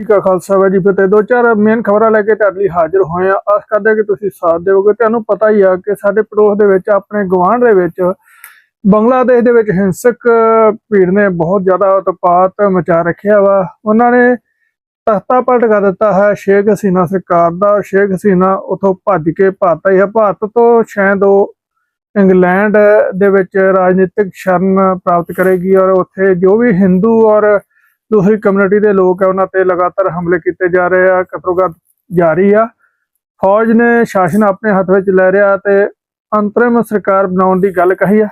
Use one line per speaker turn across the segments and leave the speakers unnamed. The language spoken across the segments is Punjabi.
ਜੀ ਕਾ ਖਾਲਸਾ ਵਾਹਿਗੁਰੂ ਜੀ ਕੀ ਫਤਿਹ। ਦੋ ਚਾਰ ਮੇਨ ਖਬਰਾਂ ਲੈ ਕੇ ਤੁਹਾਡੇ ਲਈ ਹਾਜ਼ਰ ਹੋਏ ਆ ਆਸ ਕਰਦੇ ਹਾਂ ਕਿ ਤੁਸੀਂ ਸਾਥ ਦਿਓਗੇ ਤੁਹਾਨੂੰ ਪਤਾ ਹੀ ਆ ਕਿ ਸਾਡੇ ਪੜੋਸ ਦੇ ਵਿੱਚ, ਆਪਣੇ ਗਵਾਂਢ ਦੇ ਵਿੱਚ, ਬੰਗਲਾਦੇਸ਼ ਦੇ ਵਿੱਚ ਹਿੰਸਕ ਭੀੜ ਨੇ ਬਹੁਤ ਜ਼ਿਆਦਾ ਉਤਪਾਤ ਮਚਾ ਰੱਖਿਆ ਵਾ। ਉਹਨਾਂ ਨੇ ਤਖਤਾ ਪਲਟ ਕਰ ਦਿੱਤਾ ਹੈ ਸ਼ੇਖ ਹਸੀਨਾ ਸਰਕਾਰ ਦਾ। ਸ਼ੇਖ ਹਸੀਨਾ ਉਥੋਂ ਭੱਜ ਕੇ ਭਾਰਤ ਆਈ ਹੈ। ਭਾਰਤ ਤੋਂ ਸ਼ਾਇਦ ਉਹ ਇੰਗਲੈਂਡ ਦੇ ਵਿੱਚ ਰਾਜਨੀਤਿਕ ਸ਼ਰਨ ਪ੍ਰਾਪਤ ਕਰੇਗੀ ਔਰ ਉੱਥੇ ਜੋ ਵੀ ਹਿੰਦੂ ਔਰ ਦੂਸਰੀ ਕਮਿਊਨਿਟੀ ਦੇ ਲੋਕ ਆ, ਉਹਨਾਂ ਤੇ ਲਗਾਤਾਰ ਹਮਲੇ ਕੀਤੇ ਜਾ ਰਹੇ ਆ ਕਤਰੋਗਤ ਜਾਰੀ ਆ। ਫੌਜ ਨੇ ਸ਼ਾਸਨ ਆਪਣੇ ਹੱਥ ਵਿੱਚ ਲੈ ਰਿਹਾ ਤੇ ਅੰਤਰਿਮ ਸਰਕਾਰ ਬਣਾਉਣ ਦੀ ਗੱਲ ਕਹੀ ਆ।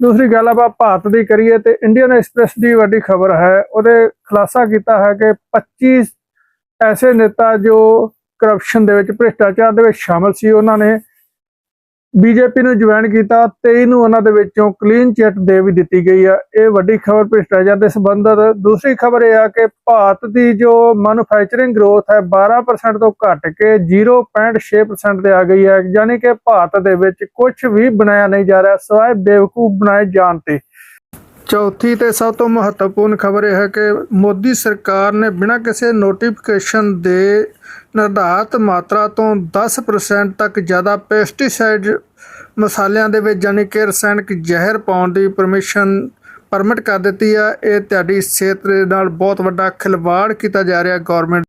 ਦੂਸਰੀ ਗੱਲ ਆਪਾਂ ਭਾਰਤ ਦੀ ਕਰੀਏ ਤੇ ਇੰਡੀਅਨ ਐਕਸਪ੍ਰੈਸ ਦੀ ਵੱਡੀ ਖਬਰ ਹੈ, ਉਹਦੇ ਖੁਲਾਸਾ ਕੀਤਾ ਹੈ ਕਿ 25 ਐਸੇ ਨੇਤਾ ਜੋ ਕਰਪਸ਼ਨ ਦੇ ਵਿੱਚ ਭ੍ਰਿਸ਼ਟਾਚਾਰ ਦੇ ਵਿੱਚ ਸ਼ਾਮਲ ਸੀ, ਉਹਨਾਂ ਨੇ ਬੀਜੇਪੀ ਨੂੰ ਜੁਆਇਨ ਕੀਤਾ 23 ਨੂੰ ਉਹਨਾਂ ਦੇ ਵਿੱਚੋਂ ਕਲੀਨ ਚਿੱਟ ਦੇ ਵੀ ਦਿੱਤੀ ਗਈ ਆ। ਇਹ ਵੱਡੀ ਖਬਰ ਭ੍ਰਿਸ਼ਟਾਚਾਰ ਦੇ ਸੰਬੰਧਤ। ਦੂਸਰੀ ਖਬਰ ਇਹ ਆ ਕਿ ਭਾਰਤ ਦੀ ਜੋ ਮੈਨੂਫੈਕਚਰਿੰਗ ਗਰੋਥ ਹੈ 12% ਤੋਂ ਘਟ ਕੇ 0.6% ਤੇ ਆ ਗਈ ਹੈ। ਯਾਨੀ ਕਿ ਭਾਰਤ ਦੇ ਵਿੱਚ ਕੁਝ ਵੀ ਬਣਾਇਆ ਨਹੀਂ ਜਾ ਰਿਹਾ, ਸਿਵਾਏ ਬੇਵਕੂਫ ਬਣਾਏ ਜਾਣ ਤੇ। ਚੌਥੀ ਤੇ ਸਭ ਤੋਂ ਮਹੱਤਵਪੂਰਨ ਖਬਰ ਇਹ ਹੈ ਕਿ ਮੋਦੀ ਸਰਕਾਰ ਨੇ ਬਿਨਾਂ ਕਿਸੇ ਨੋਟੀਫਿਕੇਸ਼ਨ ਦੇ ਨਿਰਧਾਰਤ ਮਾਤਰਾ ਤੋਂ 10% ਤੱਕ ਜ਼ਿਆਦਾ ਪੈਸਟੀਸਾਈਡ ਮਸਾਲਿਆਂ ਦੇ ਵਿੱਚ ਯਾਨੀ ਕਿ ਰਸਾਇਣਕ ਜ਼ਹਿਰ ਪਾਉਣ ਦੀ ਪਰਮਿਸ਼ਨ ਪਰਮਿਟ ਕਰ ਦਿੱਤੀ ਆ। ਇਹ ਤੁਹਾਡੀ ਸਿਹਤ ਦੇ ਨਾਲ ਬਹੁਤ ਵੱਡਾ ਖਿਲਵਾੜ ਕੀਤਾ ਜਾ ਰਿਹਾ ਗਵਰਨਮੈਂਟ